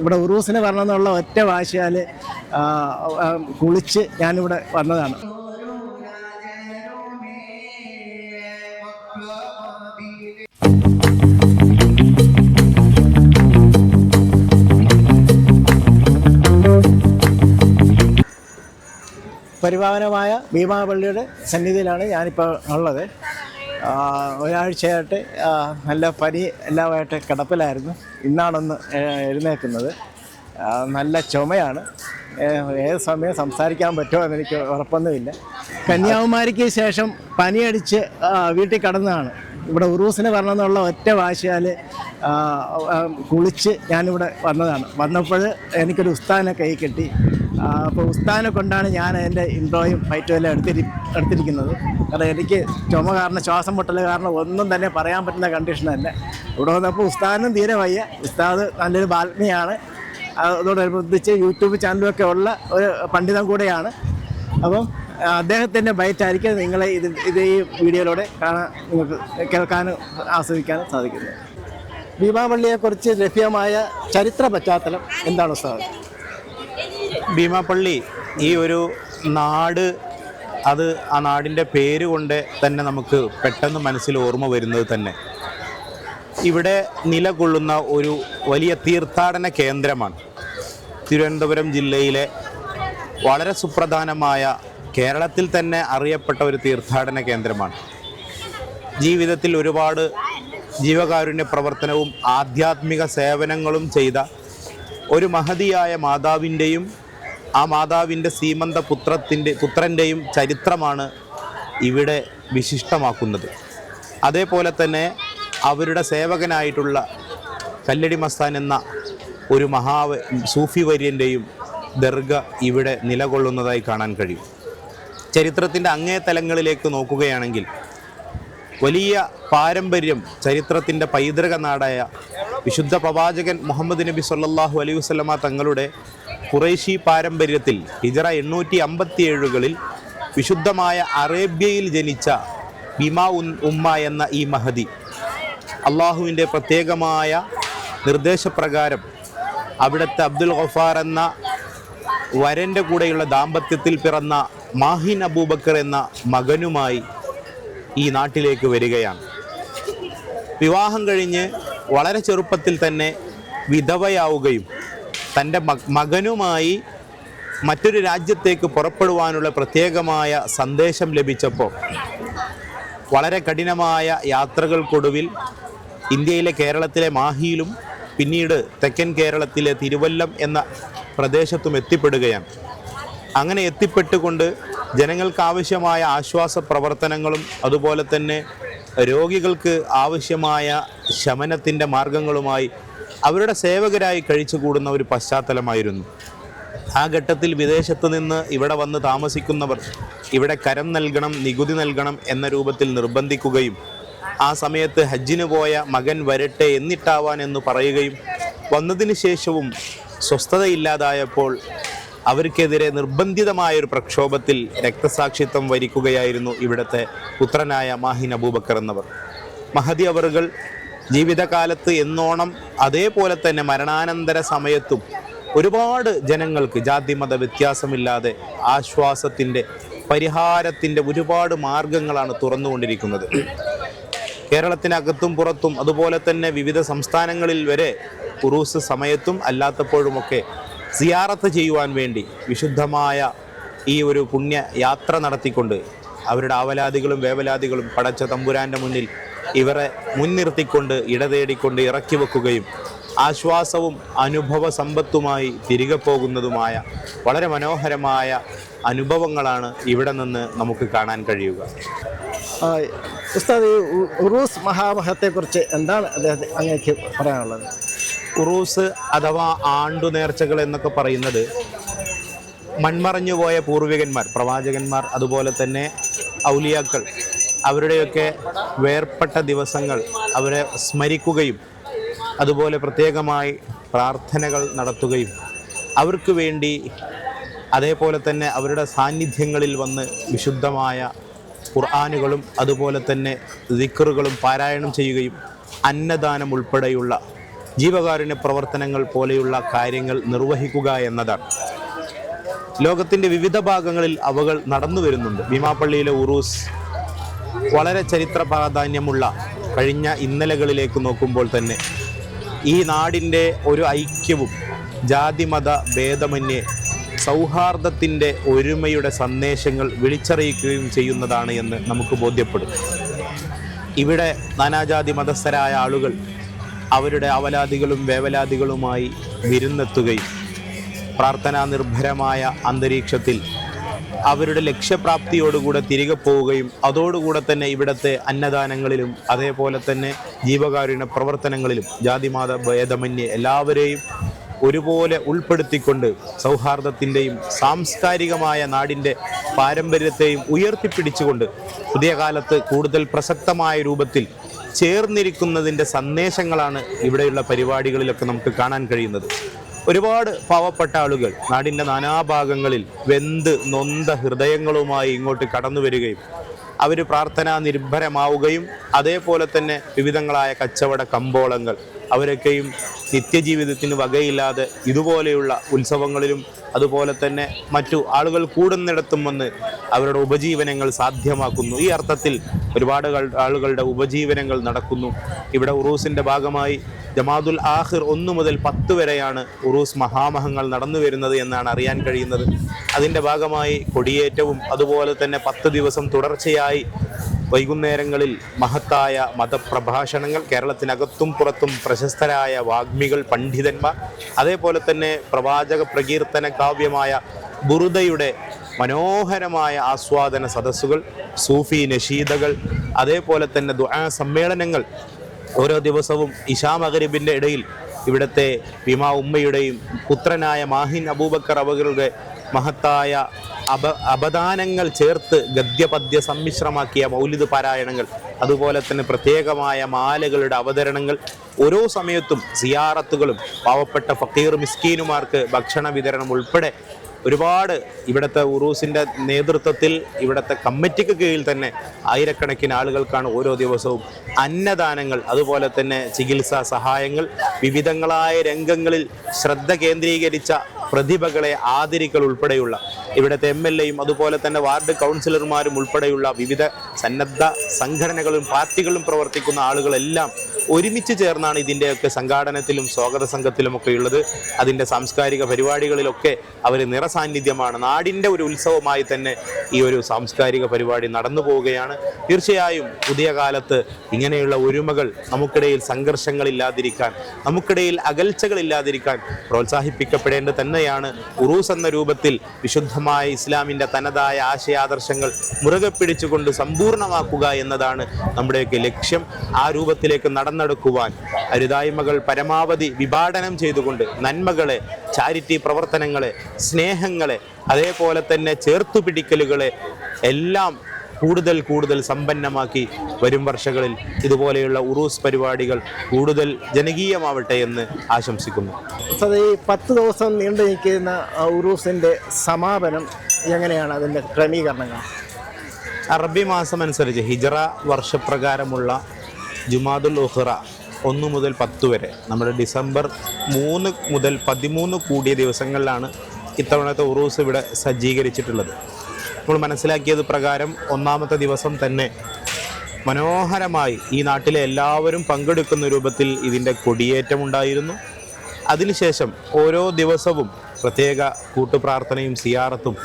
ഇവിടെ ഉറൂസിന് വരണമെന്നുള്ള ഒറ്റ വാശിയാൽ കുളിച്ച് ഞാനിവിടെ വന്നതാണ്. പരിപാവനമായ ഭീമാപള്ളിയുടെ സന്നിധിയിലാണ് ഞാനിപ്പോൾ ഉള്ളത്. ഒരാഴ്ചയായിട്ട് നല്ല പനി എല്ലാമായിട്ട് കിടപ്പിലായിരുന്നു. ഇന്നാണൊന്ന് എഴുന്നേൽക്കുന്നത്. നല്ല ചുമയാണ്. ഏത് സമയം സംസാരിക്കാൻ പറ്റുമോ എന്നെനിക്ക് ഉറപ്പൊന്നുമില്ല. കന്യാകുമാരിക്ക് ശേഷം പനിയടിച്ച് വീട്ടിൽ കടന്നതാണ്. ഇവിടെ ഉറൂസിന് വരണമെന്നുള്ള ഒറ്റ വാശിയാൽ കുളിച്ച് ഞാനിവിടെ വന്നതാണ്. വന്നപ്പോൾ എനിക്കൊരു ഉസ്താനെ കൈ കെട്ടി അപ്പോൾ ഉസ്താനെ കൊണ്ടാണ് ഞാൻ എന്റെ ഇൻട്രോയും ഫൈറ്റും എല്ലാം എടുത്തിരി എടുത്തിരിക്കുന്നത്. കാരണം എനിക്ക് ചുമ കാരണം ശ്വാസം മുട്ടൽ കാരണം ഒന്നും തന്നെ പറയാൻ പറ്റുന്ന കണ്ടീഷനല്ല ഇവിടെ വന്നപ്പോൾ ഉസ്താദിനും തീരെ വയ്യ. ഉസ്താദ് നല്ലൊരു ബാൽമിയാണ്. അതോടനുബന്ധിച്ച് യൂട്യൂബ് ചാനലൊക്കെ ഉള്ള ഒരു പണ്ഡിതം കൂടെയാണ്. അപ്പം അദ്ദേഹത്തിന്റെ ബൈറ്റായിരിക്കും നിങ്ങളെ ഇത് ഇത് ഈ വീഡിയോയിലൂടെ കാണാൻ നിങ്ങൾക്ക് കേൾക്കാനും ആസ്വദിക്കാനും സാധിക്കുന്നത്. ഭീമാപള്ളിയെക്കുറിച്ച് ലഭ്യമായ ചരിത്ര പശ്ചാത്തലം എന്താണ് ഉസ്താദ്? ഭീമാപ്പള്ളി ഈ ഒരു നാട് അത് ആ നാടിന്റെ പേര് കൊണ്ട് തന്നെ നമുക്ക് പെട്ടെന്ന് മനസ്സിൽ ഓർമ്മ വരുന്നത് തന്നെ. ഇവിടെ നിലകൊള്ളുന്ന ഒരു വലിയ തീർത്ഥാടന കേന്ദ്രമാണ്. തിരുവനന്തപുരം ജില്ലയിലെ വളരെ സുപ്രധാനമായ കേരളത്തിൽ തന്നെ അറിയപ്പെട്ട ഒരു തീർത്ഥാടന കേന്ദ്രമാണ്. ജീവിതത്തിൽ ഒരുപാട് ജീവകാരുണ്യ പ്രവർത്തനവും ആധ്യാത്മിക സേവനങ്ങളും ചെയ്ത ഒരു മഹതിയായ മാതാവിന്റെയും ആ മാതാവിന്റെ സീമന്ത പുത്രത്തിന്റെ പുത്രന്റെയും ചരിത്രമാണ് ഇവിടെ വിശിഷ്ടമാക്കുന്നത്. അതേപോലെ തന്നെ അവരുടെ സേവകനായിട്ടുള്ള കല്ലടി മസ്താൻ എന്ന ഒരു മഹാ സൂഫി വര്യന്റെയും ദർഗ ഇവിടെ നിലകൊള്ളുന്നതായി കാണാൻ കഴിയും. ചരിത്രത്തിന്റെ അങ്ങേ തലങ്ങളിലേക്ക് നോക്കുകയാണെങ്കിൽ വലിയ പാരമ്പര്യം ചരിത്രത്തിന്റെ പൈതൃക നാടായ വിശുദ്ധ പ്രവാചകൻ മുഹമ്മദ് നബി സല്ലാഹു അലൈഹി വസ്ലമ തങ്ങളുടെ കുറേശി പാരമ്പര്യത്തിൽ ഹിജറ എണ്ണൂറ്റി അമ്പത്തി ഏഴുകളിൽ വിശുദ്ധമായ അറേബ്യയിൽ ജനിച്ച ബിമാ ഉൻ ഉമ്മ എന്ന ഈ മഹതി. അള്ളാഹുവിന്റെ പ്രത്യേകമായ നിർദ്ദേശപ്രകാരം അവിടുത്തെ അബ്ദുൽ ഗഫാർ എന്ന വരന്റെ കൂടെയുള്ള ദാമ്പത്യത്തിൽ പിറന്ന മാഹിൻ അബൂബക്കർ എന്ന മകനുമായി ഈ നാട്ടിലേക്ക് വരികയാണ്. വിവാഹം കഴിഞ്ഞ് വളരെ ചെറുപ്പത്തിൽ തന്നെ വിധവയാവുകയും തന്റെ മകനുമായി മറ്റൊരു രാജ്യത്തേക്ക് പുറപ്പെടുവാനുള്ള പ്രത്യേകമായ സന്ദേശം ലഭിച്ചപ്പോൾ വളരെ കഠിനമായ യാത്രകൾക്കൊടുവിൽ ഇന്ത്യയിലെ കേരളത്തിലെ മാഹിയിലും പിന്നീട് തെക്കൻ കേരളത്തിലെ തിരുവല്ലം എന്ന പ്രദേശത്തും എത്തിപ്പെടുകയാണ്. അങ്ങനെ എത്തിപ്പെട്ടുകൊണ്ട് ജനങ്ങൾക്ക് ആവശ്യമായ ആശ്വാസ പ്രവർത്തനങ്ങളും അതുപോലെ തന്നെ രോഗികൾക്ക് ആവശ്യമായ ശമനത്തിന്റെ മാർഗങ്ങളുമായി അവരുടെ സേവകരായി കഴിച്ചു കൂടുന്ന ഒരു പശ്ചാത്തലമായിരുന്നു. ആ ഘട്ടത്തിൽ വിദേശത്ത് നിന്ന് ഇവിടെ വന്ന് താമസിക്കുന്നവർ ഇവിടെ കരം നൽകണം നികുതി നൽകണം എന്ന രൂപത്തിൽ നിർബന്ധിക്കുകയും ആ സമയത്ത് ഹജ്ജിന് പോയ മകൻ വരട്ടെ എന്നിട്ടാവാൻ എന്ന് പറയുകയും വന്നതിന് ശേഷവും സ്വസ്ഥതയില്ലാതായപ്പോൾ അവർക്കെതിരെ നിർബന്ധിതമായ ഒരു പ്രക്ഷോഭത്തിൽ രക്തസാക്ഷിത്വം വരിക്കുകയായിരുന്നു ഇവിടുത്തെ പുത്രനായ മാഹിൻ അബൂബക്കർ എന്നവർ. മഹദി അവറുകൾ ജീവിതകാലത്ത് എന്നോണം അതേപോലെ തന്നെ മരണാനന്തര സമയത്തും ഒരുപാട് ജനങ്ങൾക്ക് ജാതിമത വ്യത്യാസമില്ലാതെ ആശ്വാസത്തിന്റെ പരിഹാരത്തിന്റെ ഒരുപാട് മാർഗങ്ങളാണ് തുറന്നുകൊണ്ടിരിക്കുന്നത്. കേരളത്തിനകത്തും പുറത്തും അതുപോലെ തന്നെ വിവിധ സംസ്ഥാനങ്ങളിൽ വരെ ഉറൂസ് സമയത്തും അല്ലാത്തപ്പോഴുമൊക്കെ സിയാറത്ത് ചെയ്യുവാൻ വേണ്ടി വിശുദ്ധമായ ഈ ഒരു പുണ്യ യാത്ര നടത്തിക്കൊണ്ട് അവരുടെ ആവലാദികളും വേവലാദികളും പടച്ച തമ്പുരാന്റെ മുന്നിൽ ഇവരെ മുൻനിർത്തിക്കൊണ്ട് ഇടതേടിക്കൊണ്ട് ഇറക്കി വെക്കുകയും ആശ്വാസവും അനുഭവ സമ്പത്തുമായി തിരികെ പോകുന്നതുമായ വളരെ മനോഹരമായ അനുഭവങ്ങളാണ് ഇവിടെ നിന്ന് നമുക്ക് കാണാൻ കഴിയുക. ഉസ്താദ് ഈ ഉറൂസ് മഹാമഹത്തെക്കുറിച്ച് എന്താണ് അദ്ദേഹത്തെ അങ്ങേക്ക് പറയാനുള്ളത്? ഉറൂസ് അഥവാ ആണ്ടു നേർച്ചകൾ എന്നൊക്കെ പറയുന്നത് മൺമറഞ്ഞു പോയ പൂർവികന്മാർ പ്രവാചകന്മാർ അതുപോലെ തന്നെ ഔലിയാക്കൾ അവരുടെയൊക്കെ വേർപ്പെട്ട ദിവസങ്ങൾ അവരെ സ്മരിക്കുകയും അതുപോലെ പ്രത്യേകമായി പ്രാർത്ഥനകൾ നടത്തുകയും അവർക്ക് വേണ്ടി അതേപോലെ തന്നെ അവരുടെ സാന്നിധ്യങ്ങളിൽ വന്ന് വിശുദ്ധമായ ഖുർആാനുകളും അതുപോലെ തന്നെ ദിക്കറുകളും പാരായണം ചെയ്യുകയും അന്നദാനം ഉൾപ്പെടെയുള്ള ജീവകാരുണ്യ പ്രവർത്തനങ്ങൾ പോലെയുള്ള കാര്യങ്ങൾ നിർവഹിക്കുക എന്നതാണ്. ലോകത്തിന്റെ വിവിധ ഭാഗങ്ങളിൽ അവകൾ നടന്നു വരുന്നുണ്ട്. ഭീമാപ്പള്ളിയിലെ ഉറൂസ് വളരെ ചരിത്ര പ്രാധാന്യമുള്ള കഴിഞ്ഞ ഇന്നലകളിലേക്ക് നോക്കുമ്പോൾ തന്നെ ഈ നാടിന്റെ ഒരു ഐക്യവും ജാതിമത ഭേദമന്യേ സൗഹാർദ്ദത്തിന്റെ ഒരുമയുടെ സന്ദേശങ്ങൾ വിളിച്ചറിയിക്കുകയും ചെയ്യുന്നതാണ് എന്ന് നമുക്ക് ബോധ്യപ്പെടും. ഇവിടെ നാനാജാതി മതസ്ഥരായ ആളുകൾ അവരുടെ അവലാദികളും വേവലാദികളുമായി വിരുന്നെത്തുകയും പ്രാർത്ഥനാ നിർഭരമായ അന്തരീക്ഷത്തിൽ അവരുടെ ലക്ഷ്യപ്രാപ്തിയോടുകൂടെ തിരികെ പോവുകയും അതോടുകൂടെ തന്നെ ഇവിടുത്തെ അന്നദാനങ്ങളിലും അതേപോലെ തന്നെ ജീവകാരുണ്യ പ്രവർത്തനങ്ങളിലും ജാതിമത ഭേദമന്യേ എല്ലാവരെയും ഒരുപോലെ ഉൾപ്പെടുത്തിക്കൊണ്ട് സൗഹാർദ്ദത്തിന്റെയും സാംസ്കാരികമായ നാടിന്റെ പാരമ്പര്യത്തെയും ഉയർത്തിപ്പിടിച്ചുകൊണ്ട് പുതിയ കാലത്ത് കൂടുതൽ പ്രസക്തമായ രൂപത്തിൽ ചേർന്നിരിക്കുന്നതിന്റെ സന്ദേശങ്ങളാണ് ഇവിടെയുള്ള പരിപാടികളിലൊക്കെ നമുക്ക് കാണാൻ കഴിയുന്നത്. ഒരുപാട് പാവപ്പെട്ട ആളുകൾ നാടിന്റെ നാനാഭാഗങ്ങളിൽ വെന്ത് നൊന്ത ഹൃദയങ്ങളുമായി ഇങ്ങോട്ട് കടന്നു വരികയും അവർ പ്രാർത്ഥനാ നിർഭരമാവുകയും അതേപോലെ തന്നെ വിവിധങ്ങളായ കച്ചവട കമ്പോളങ്ങൾ അവരൊക്കെയും നിത്യജീവിതത്തിന് വകയില്ലാതെ ഇതുപോലെയുള്ള ഉത്സവങ്ങളിലും അതുപോലെ തന്നെ മറ്റു ആളുകൾ കൂടുന്നിടത്തും വന്ന് അവരുടെ ഉപജീവനങ്ങൾ സാധ്യമാക്കുന്നു. ഈ അർത്ഥത്തിൽ ഒരുപാട് ആളുകളുടെ ഉപജീവനങ്ങൾ നടക്കുന്നു. ഇവിടെ ഉറൂസിന്റെ ഭാഗമായി ജമാദുൽ ആഹിർ ഒന്ന് മുതൽ പത്ത് വരെയാണ് ഉറൂസ് മഹാമഹങ്ങൾ നടന്നു വരുന്നത് എന്നാണ് അറിയാൻ കഴിയുന്നത്. അതിന്റെ ഭാഗമായി കൊടിയേറ്റവും അതുപോലെ തന്നെ പത്ത് ദിവസം തുടർച്ചയായി വൈകുന്നേരങ്ങളിൽ മഹത്തായ മതപ്രഭാഷണങ്ങൾ കേരളത്തിനകത്തും പുറത്തും പ്രശസ്തരായ വാഗ്മികൾ പണ്ഡിതന്മാർ അതേപോലെ തന്നെ പ്രവാചക പ്രകീർത്തന കാവ്യമായ ബുറുദയുടെ മനോഹരമായ ആസ്വാദന സദസ്സുകൾ സൂഫി നഷീദകൾ അതേപോലെ തന്നെ ദുആ സമ്മേളനങ്ങൾ ഓരോ ദിവസവും ഇഷാ മഗരിബിന്റെ ഇടയിൽ ഇവിടുത്തെ വിമാ ഉമ്മയുടെയും പുത്രനായ മാഹിൻ അബൂബക്കർ അവകളുടെ മഹത്തായ അപ അപദാനങ്ങൾ ചേർത്ത് ഗദ്യപദ്യ സമ്മിശ്രമാക്കിയ മൗലിദ് പാരായണങ്ങൾ അതുപോലെ തന്നെ പ്രത്യേകമായ മാലകളുടെ അവതരണങ്ങൾ ഓരോ സമയത്തും സിയാറത്തുകളും പാവപ്പെട്ട ഫക്കീർ മിസ്കീനുമാർക്ക് ഭക്ഷണ വിതരണം ഉൾപ്പെടെ ഒരുപാട് ഇവിടുത്തെ ഉറൂസിന്റെ നേതൃത്വത്തിൽ ഇവിടുത്തെ കമ്മിറ്റിക്ക് കീഴിൽ തന്നെ ആയിരക്കണക്കിന് ആളുകൾക്കാണ് ഓരോ ദിവസവും അന്നദാനങ്ങൾ അതുപോലെ തന്നെ ചികിത്സാ സഹായങ്ങൾ വിവിധങ്ങളായ രംഗങ്ങളിൽ ശ്രദ്ധ കേന്ദ്രീകരിച്ച പ്രതിഭകളെ ആദരിക്കൽ ഉൾപ്പെടെയുള്ള ഇവിടുത്തെ എം എൽ എയും അതുപോലെ തന്നെ വാർഡ് കൗൺസിലർമാരും ഉൾപ്പെടെയുള്ള വിവിധ സന്നദ്ധ സംഘടനകളും പാർട്ടികളും പ്രവർത്തിക്കുന്ന ആളുകളെല്ലാം ഒരുമിച്ച് ചേർന്നാണ് ഇതിന്റെയൊക്കെ സംഘാടനത്തിലും സ്വാഗത സംഘത്തിലുമൊക്കെ ഉള്ളത്. അതിന്റെ സാംസ്കാരിക പരിപാടികളിലൊക്കെ അവർ നിറസാന്നിധ്യമാണ്. നാടിന്റെ ഒരു ഉത്സവമായി തന്നെ ഈ ഒരു സാംസ്കാരിക പരിപാടി നടന്നു പോവുകയാണ്. തീർച്ചയായും പുതിയ കാലത്ത് ഇങ്ങനെയുള്ള ഒരുമകൾ നമുക്കിടയിൽ സംഘർഷങ്ങളില്ലാതിരിക്കാൻ നമുക്കിടയിൽ അകൽച്ചകളില്ലാതിരിക്കാൻ പ്രോത്സാഹിപ്പിക്കപ്പെടേണ്ടത് തന്നെയാണ്. ഉറൂസ് എന്ന രൂപത്തിൽ വിശുദ്ധമായ ഇസ്ലാമിന്റെ തനതായ ആശയാദർശങ്ങൾ മുറുകെ പിടിച്ചുകൊണ്ട് സമ്പൂർണമാക്കുക എന്നതാണ് നമ്മുടെയൊക്കെ ലക്ഷ്യം. ആ രൂപത്തിലേക്ക് നടന്നെടുക്കുവാൻ അരുതായ്മകൾ പരമാവധി വിഭാടനം ചെയ്തുകൊണ്ട് നന്മകളെ ചാരിറ്റി പ്രവർത്തനങ്ങളെ സ്നേഹങ്ങളെ അതേപോലെ തന്നെ ചേർത്തുപിടിക്കലുകളെ എല്ലാം കൂടുതൽ കൂടുതൽ സമ്പന്നമാക്കി വരും വർഷങ്ങളിൽ ഇതുപോലെയുള്ള ഉറൂസ് പരിപാടികൾ കൂടുതൽ ജനകീയമാവട്ടെ എന്ന് ആശംസിക്കുന്നു. അത് ഈ പത്ത് ദിവസം നീണ്ടു നിൽക്കുന്ന ഉറൂസിന്റെ സമാപനം എങ്ങനെയാണ് അതിന്റെ ക്രമീകരണങ്ങൾ? അറബി മാസം അനുസരിച്ച് ഹിജറ വർഷപ്രകാരമുള്ള ജുമാദുൽ ഉഹ്റ ഒന്ന് മുതൽ പത്ത് വരെ. നമ്മുടെ ഡിസംബർ മൂന്ന് മുതൽ പതിമൂന്ന് കൂടിയ ദിവസങ്ങളിലാണ് ഇത്തവണത്തെ ഉറൂസ് ഇവിടെ സജ്ജീകരിച്ചിട്ടുള്ളത്. നമ്മൾ മനസ്സിലാക്കിയത് പ്രകാരം ഒന്നാമത്തെ ദിവസം തന്നെ മനോഹരമായി ഈ നാട്ടിലെ എല്ലാവരും പങ്കെടുക്കുന്ന രൂപത്തിൽ ഇതിന്റെ കൊടിയേറ്റമുണ്ടായിരുന്നു അതിനുശേഷം ഓരോ ദിവസവും പ്രത്യേക കൂട്ടുപ്രാർത്ഥനയും സിയാറത്തും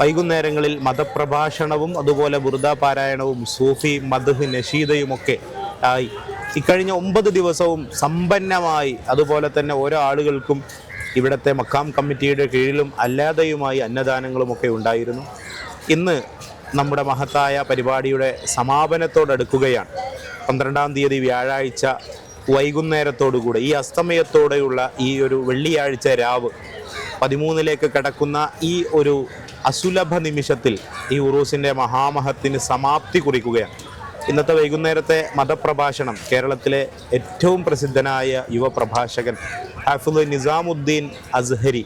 വൈകുന്നേരങ്ങളിൽ മതപ്രഭാഷണവും അതുപോലെ ബുർദ പാരായണവും സൂഫി മദ്ഹ് നഷീദയുമൊക്കെ ആയി. ഇക്കഴിഞ്ഞ ഒമ്പത് ദിവസവും സമ്പന്നമായി. അതുപോലെ തന്നെ ഓരോ ആളുകൾക്കും ഇവിടുത്തെ മക്കാം കമ്മിറ്റിയുടെ കീഴിലും അല്ലാതെയുമായി അന്നദാനങ്ങളുമൊക്കെ ഉണ്ടായിരുന്നു. ഇന്ന് നമ്മുടെ മഹത്തായ പരിപാടിയുടെ സമാപനത്തോടടുക്കുകയാണ്. പന്ത്രണ്ടാം തീയതി വ്യാഴാഴ്ച വൈകുന്നേരത്തോടുകൂടെ ഈ അസ്തമയത്തോടെയുള്ള ഈ ഒരു വെള്ളിയാഴ്ച രാവ് പതിമൂന്നിലേക്ക് കടക്കുന്ന ഈ ഒരു അസുലഭ നിമിഷത്തിൽ ഈ ഉറൂസിന്റെ മഹാമഹത്തിന് സമാപ്തി കുറിക്കുകയാണ്. ഇന്നത്തെ വൈകുന്നേരത്തെ മതപ്രഭാഷണം കേരളത്തിലെ ഏറ്റവും പ്രസിദ്ധനായ യുവപ്രഭാഷകൻ ഹാഫുദ് നിസാമുദ്ദീൻ അസ്ഹരി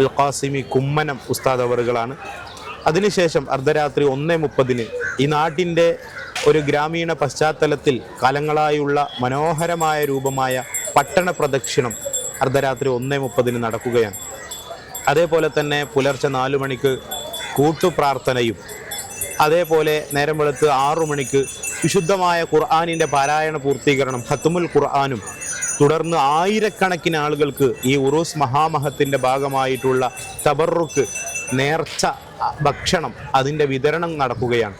അൽ ഖാസിമി കുമ്മനം ഉസ്താദ് അവറുകളാണ്. അതിനുശേഷം അർദ്ധരാത്രി ഒന്നേ മുപ്പതിന് ഈ നാട്ടിന്റെ ഒരു ഗ്രാമീണ പശ്ചാത്തലത്തിൽ കാലങ്ങളായുള്ള മനോഹരമായ രൂപമായ പട്ടണ പ്രദക്ഷിണം അർദ്ധരാത്രി ഒന്നേ മുപ്പതിന് നടക്കുകയാണ്. അതേപോലെ തന്നെ പുലർച്ചെ നാലു മണിക്ക് കൂട്ടുപ്രാർത്ഥനയും അതേപോലെ നേരം വെളുത്ത് ആറു മണിക്ക് വിശുദ്ധമായ ഖുർആാനിന്റെ പാരായണ പൂർത്തീകരണം ഹത്തുമുൽ ഖുർആാനും തുടർന്ന് ആയിരക്കണക്കിന് ആളുകൾക്ക് ഈ ഉറൂസ് മഹാമഹത്തിന്റെ ഭാഗമായിട്ടുള്ള തബറുക്ക് നേർച്ച ഭക്ഷണം അതിന്റെ വിതരണം നടക്കുകയാണ്.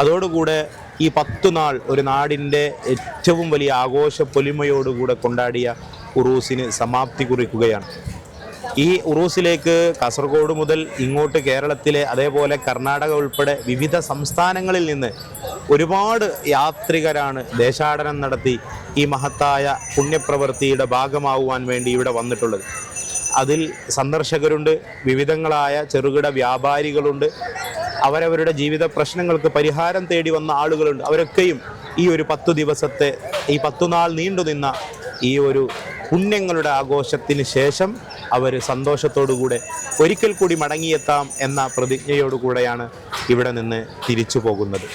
അതോടുകൂടെ ഈ പത്തു നാൾ ഒരു നാടിന്റെ ഏറ്റവും വലിയ ആഘോഷ പൊലിമയോടുകൂടെ കൊണ്ടാടിയ ഉറൂസിന് സമാപ്തി കുറിക്കുകയാണ്. ഈ ഉറൂസിലേക്ക് കാസർഗോഡ് മുതൽ ഇങ്ങോട്ട് കേരളത്തിലെ അതേപോലെ കർണാടക ഉൾപ്പെടെ വിവിധ സംസ്ഥാനങ്ങളിൽ നിന്ന് ഒരുപാട് യാത്രികരാണ് ദേശാടനം നടത്തി ഈ മഹത്തായ പുണ്യപ്രവൃത്തിയുടെ ഭാഗമാവുവാൻ വേണ്ടി ഇവിടെ വന്നിട്ടുള്ളത്. അതിൽ സന്ദർശകരുണ്ട് വിവിധങ്ങളായ ചെറുകിട വ്യാപാരികളുണ്ട്. അവരവരുടെ ജീവിത പ്രശ്നങ്ങൾക്ക് പരിഹാരം തേടി വന്ന ആളുകളുണ്ട്. അവരൊക്കെയും ഈ ഒരു പത്തു ദിവസത്തെ ഈ പത്തുനാൾ നീണ്ടുനിന്ന ഈ ഒരു പുണ്യങ്ങളുടെ ആഘോഷത്തിന് ശേഷം അവർ സന്തോഷത്തോടുകൂടെ ഒരിക്കൽ കൂടി മടങ്ങിയെത്താം എന്ന പ്രതിജ്ഞയോടുകൂടെയാണ് ഇവിടെ നിന്ന് തിരിച്ചു പോകുന്നത്.